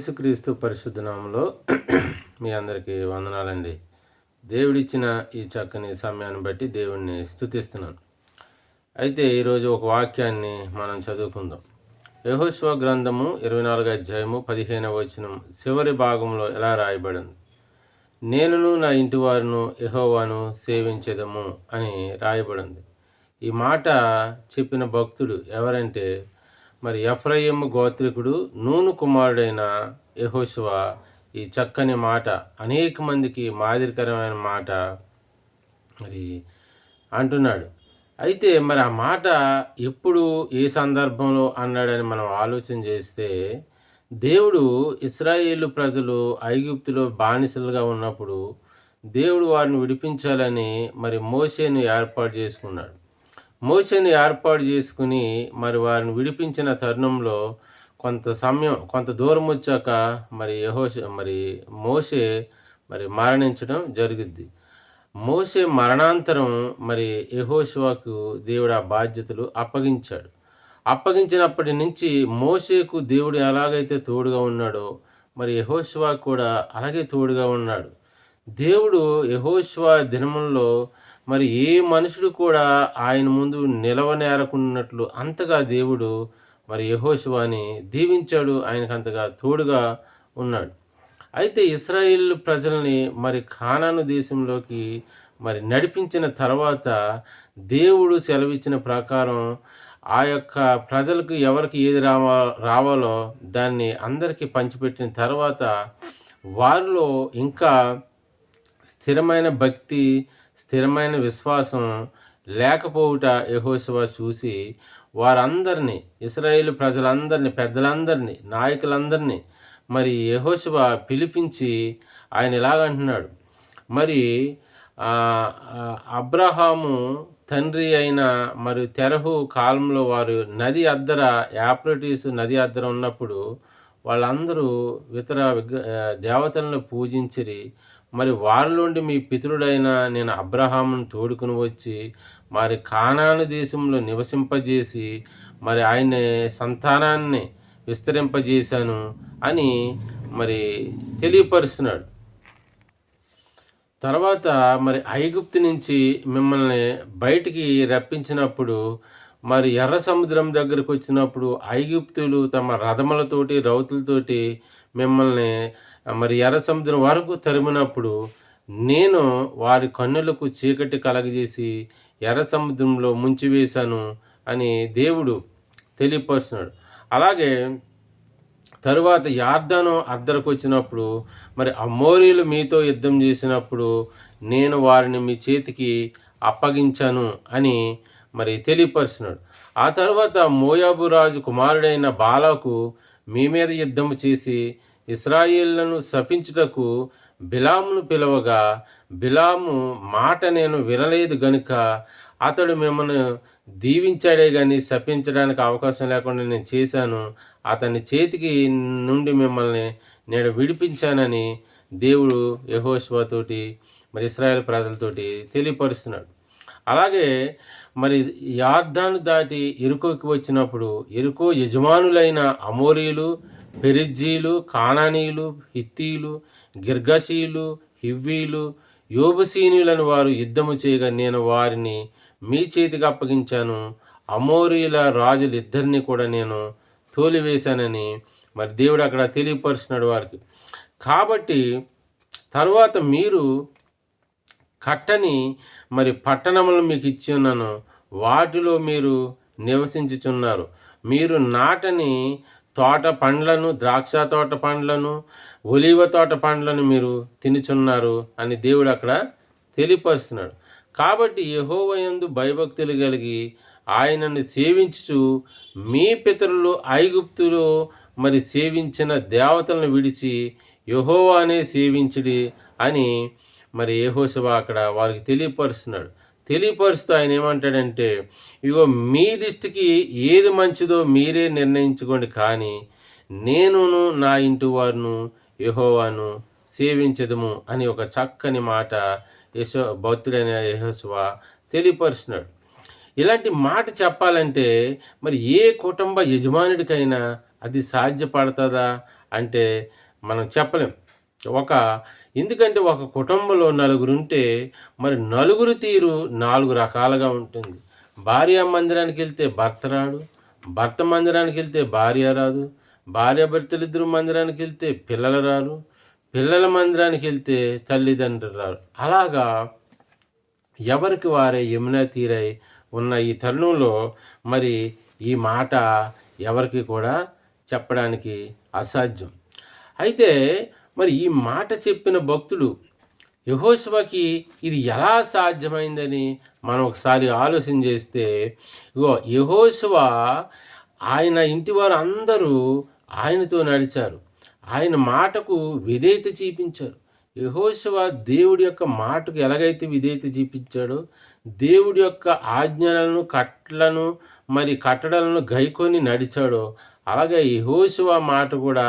యేసుక్రీస్తు పరిశుద్ధనామంలో మీ అందరికీ వందనాలండి. దేవుడిచ్చిన ఈ చక్కని సమయాన్ని బట్టి దేవుణ్ణి స్తుతిస్తున్నాను. అయితే ఈరోజు ఒక వాక్యాన్ని మనం చదువుకుందాం. యహోశ్వ గ్రంథము ఇరవై నాలుగు అధ్యాయము పదిహేనవ వచనం చివరి భాగంలో ఎలా రాయబడింది? నేనును నా ఇంటి వారును యహోవాను సేవించదము అని రాయబడింది. ఈ మాట చెప్పిన భక్తుడు ఎవరంటే మరి ఎఫ్రయిము గోత్రికుడు నూను కుమారుడైన యహోశివ ఈ చక్కని మాట అనేక మందికి మాదిరికరమైన మాట మరి అంటున్నాడు. అయితే మరి ఆ మాట ఎప్పుడు ఏ సందర్భంలో అన్నాడని మనం ఆలోచన చేస్తే దేవుడు ఇస్రాయేలు ప్రజలు ఐగుప్తులో బానిసలుగా ఉన్నప్పుడు దేవుడు వారిని విడిపించాలని మరి మోసేను ఏర్పాటు చేసుకున్నాడు. మోసని ఏర్పాటు చేసుకుని మరి వారిని విడిపించిన తరుణంలో కొంత సమయం కొంత దూరం వచ్చాక మరి యహోష మరి మోసే మరి మరణించడం జరుగుద్ది మోసే మరణాంతరం మరి యహోశివాకు దేవుడు ఆ బాధ్యతలు అప్పగించాడు. అప్పగించినప్పటి నుంచి మోసేకు దేవుడు ఎలాగైతే తోడుగా ఉన్నాడో మరి యహోశివా కూడా అలాగే తోడుగా ఉన్నాడు. దేవుడు యహోశివా దినముల్లో మరి ఏ మనుషుడు కూడా ఆయన ముందు నిలవనేరకున్నట్లు అంతగా దేవుడు మరి యహోశివాని దీవించాడు ఆయనకు అంతగా తోడుగా ఉన్నాడు. అయితే ఇస్రాయిల్ ప్రజల్ని మరి ఖానాను దేశంలోకి మరి నడిపించిన తర్వాత దేవుడు సెలవిచ్చిన ప్రకారం ఆ యొక్క ప్రజలకు ఎవరికి ఏది రావా రావాలో దాన్ని అందరికీ పంచిపెట్టిన తర్వాత వారిలో ఇంకా స్థిరమైన భక్తి స్థిరమైన విశ్వాసం లేకపోవుట యహోశివ చూసి వారందరినీ ఇస్రాయేల్ ప్రజలందరినీ పెద్దలందరినీ నాయకులందరినీ మరి యహోశివ పిలిపించి ఆయన ఇలాగంటున్నాడు మరి అబ్రహాము తండ్రి అయిన మరి తెరహు కాలంలో వారు నది అద్దర యాప్రటీస్ నది అద్దర ఉన్నప్పుడు వాళ్ళందరూ ఇతర విగ్ర దేవతలను పూజించిరి మరి వారిలోండి మీ పితరుడైన నేను అబ్రహామును తోడుకుని వచ్చి మరి కానాను దేశంలో నివసింపజేసి మరి ఆయన సంతానాన్ని విస్తరింపజేశాను అని మరి తెలియపరుస్తున్నాడు. తర్వాత మరి ఐగుప్తు నుంచి మిమ్మల్ని బయటికి రప్పించినప్పుడు మరి ఎర్ర సముద్రం దగ్గరకు వచ్చినప్పుడు ఐగుప్తులు తమ రథములతోటి రౌతులతోటి మిమ్మల్ని మరి ఎర్ర సముద్రం వరకు తరిమినప్పుడు నేను వారి కన్నులకు చీకటి కలగజేసి ఎర్ర సముద్రంలో ముంచివేశాను అని దేవుడు తెలియపరుస్తున్నాడు. అలాగే తరువాత యార్దాను అద్దరకు వచ్చినప్పుడు మరి అమోరీలు మీతో యుద్ధం చేసినప్పుడు నేను వారిని మీ చేతికి అప్పగించాను అని మరి తెలియపరుస్తున్నాడు. ఆ తర్వాత మోయాబు రాజు కుమారుడైన బాలకు మీ మీద యుద్ధము చేసి ఇస్రాయిళ్ళను శపించుటకు బిలామును పిలవగా బిలాము మాట నేను వినలేదు గనుక అతడు మిమ్మల్ని దీవించాడే కానీ శపించడానికి అవకాశం లేకుండా నేను చేశాను. అతని చేతికి నుండి మిమ్మల్ని నేను విడిపించానని దేవుడు యహోశ్వతోటి మరి ఇస్రాయేల్ ప్రజలతోటి తెలియపరుస్తున్నాడు. అలాగే మరి యార్ధాను దాటి ఎరుకోకి వచ్చినప్పుడు ఎరుకో యజమానులైన అమోరీలు పెరిజ్జీలు కానానీలు హిత్తీలు గిర్గశీలు హివ్వీలు యోబసీనులను వారు యుద్ధము చేయగా నేను వారిని మీ చేతికి అప్పగించాను. అమోరీల రాజులు ఇద్దరిని కూడా నేను తోలివేశానని మరి దేవుడు అక్కడ తెలియపరిచినాడు వారికి. కాబట్టి తర్వాత మీరు కట్టని మరి పట్టణములు మీకు ఇచ్చి ఉన్నాను. వాటిలో మీరు నివసించుచున్నారు. మీరు నాటని తోట పండ్లను ద్రాక్ష తోట పండ్లను ఒలివ తోట పండ్లను మీరు తినుచున్నారు అని దేవుడు అక్కడ తెలియపరుస్తున్నాడు. కాబట్టి యహోవయందు భయభక్తులు కలిగి ఆయనను సేవించుచు మీ పితరులు ఐగుప్తులు మరి సేవించిన దేవతలను విడిచి యహోవానే సేవించుడి అని మరి యహోశవ అక్కడ వారికి తెలియపరుస్తున్నాడు. తెలియపరుస్తూ ఆయన ఏమంటాడంటే ఇగో మీ దృష్టికి ఏది మంచిదో మీరే నిర్ణయించుకోండి కానీ నేనును నా ఇంటి వారును యహోవాను సేవించదము అని ఒక చక్కని మాట యశో భక్తుడైన యహోశవ తెలియపరుస్తున్నాడు. ఇలాంటి మాట చెప్పాలంటే మరి ఏ కుటుంబ యజమానుడికైనా అది సాధ్యపడుతుందా? అంటే మనం చెప్పలేం. ఒక ఎందుకంటే ఒక కుటుంబంలో నలుగురు ఉంటే మరి నలుగురు తీరు నాలుగు రకాలుగా ఉంటుంది. భార్య మందిరానికి వెళ్తే భర్త రాడు భర్త మందిరానికి వెళ్తే భార్య రాదు భార్య భర్తలిద్దరు మందిరానికి వెళ్తే పిల్లలు రారు పిల్లల మందిరానికి వెళ్తే తల్లిదండ్రులు రారు. అలాగా ఎవరికి వారే యమునా తీరై ఉన్న ఈ తరుణంలో మరి ఈ మాట ఎవరికి కూడా చెప్పడానికి అసాధ్యం. అయితే మరి ఈ మాట చెప్పిన భక్తుడు యహోశివకి ఇది ఎలా సాధ్యమైందని మనం ఒకసారి ఆలోచన చేస్తే ఇగో యహోశివ ఆయన ఇంటి వారు అందరూ ఆయనతో నడిచారు. ఆయన మాటకు విధేయత చూపించారు. యహోశివ దేవుడి యొక్క మాటకు ఎలాగైతే విధేయత చూపించాడో దేవుడి యొక్క ఆజ్ఞలను కట్లను మరి కట్టడలను గైకొని నడిచాడో అలాగే యహోశివ మాట కూడా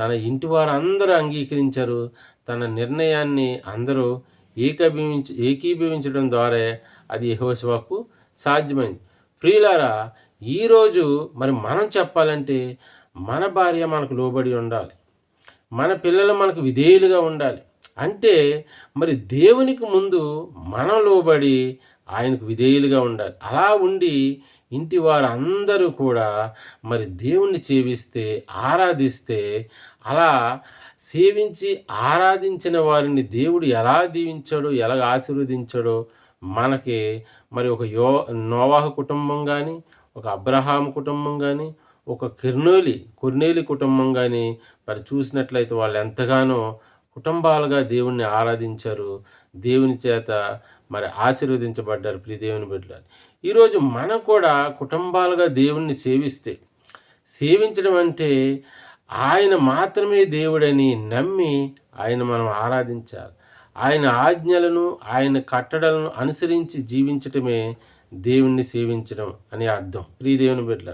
తన ఇంటి వారు అందరూ అంగీకరించారు. తన నిర్ణయాన్ని అందరూ ఏకీభవించ ఏకీభవించడం ద్వారా అది యహోశివాకు సాధ్యమైంది. ప్రియులారా ఈరోజు మరి మనం చెప్పాలంటే మన భార్య మనకు లోబడి ఉండాలి. మన పిల్లలు మనకు విధేయులుగా ఉండాలి. అంటే మరి దేవునికి ముందు మనం లోబడి ఆయనకు విధేయులుగా ఉండాలి. అలా ఉండి ఇంటి వారందరూ కూడా మరి దేవుణ్ణి సేవిస్తే ఆరాధిస్తే అలా సేవించి ఆరాధించిన వారిని దేవుడు ఎలా దీవించాడో ఎలా ఆశీర్వదించాడో మనకి మరి ఒక యో నోవాహ కుటుంబం కానీ ఒక అబ్రహాం కుటుంబం కానీ ఒక కిర్నోలి కుర్నేలి కుటుంబం కానీ మరి చూసినట్లయితే వాళ్ళు ఎంతగానో కుటుంబాలుగా దేవుణ్ణి ఆరాధించారు. దేవుని చేత మరి ఆశీర్వదించబడ్డారు ప్రియదేవుని బిడ్డలు ఈరోజు మనం కూడా కుటుంబాలుగా దేవుణ్ణి సేవిస్తే సేవించడం అంటే ఆయన మాత్రమే దేవుడని నమ్మి ఆయన మనం ఆరాధించాలి. ఆయన ఆజ్ఞలను ఆయన కట్టడలను అనుసరించి జీవించటమే దేవుణ్ణి సేవించడం అని అర్థం. ప్రియదేవుని బిడ్డ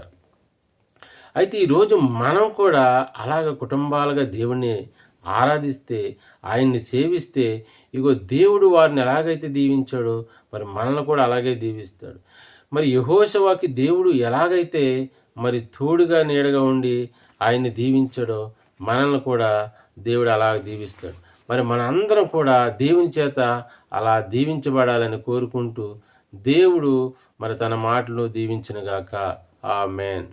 అయితే ఈరోజు మనం కూడా అలాగ కుటుంబాలుగా దేవుణ్ణి ఆరాధిస్తే ఆయన్ని సేవిస్తే ఇగో దేవుడు వారిని ఎలాగైతే దీవించాడో మరి మనల్ని కూడా అలాగే దీవిస్తాడు. మరి యహోశవాకి దేవుడు ఎలాగైతే మరి తోడుగా నీడగా ఉండి ఆయన్ని దీవించాడో మనల్ని కూడా దేవుడు అలాగ దీవిస్తాడు. మరి మనందరం కూడా దేవుని చేత అలా దీవించబడాలని కోరుకుంటూ దేవుడు మరి తన మాటలు దీవించినగాక ఆ మేన్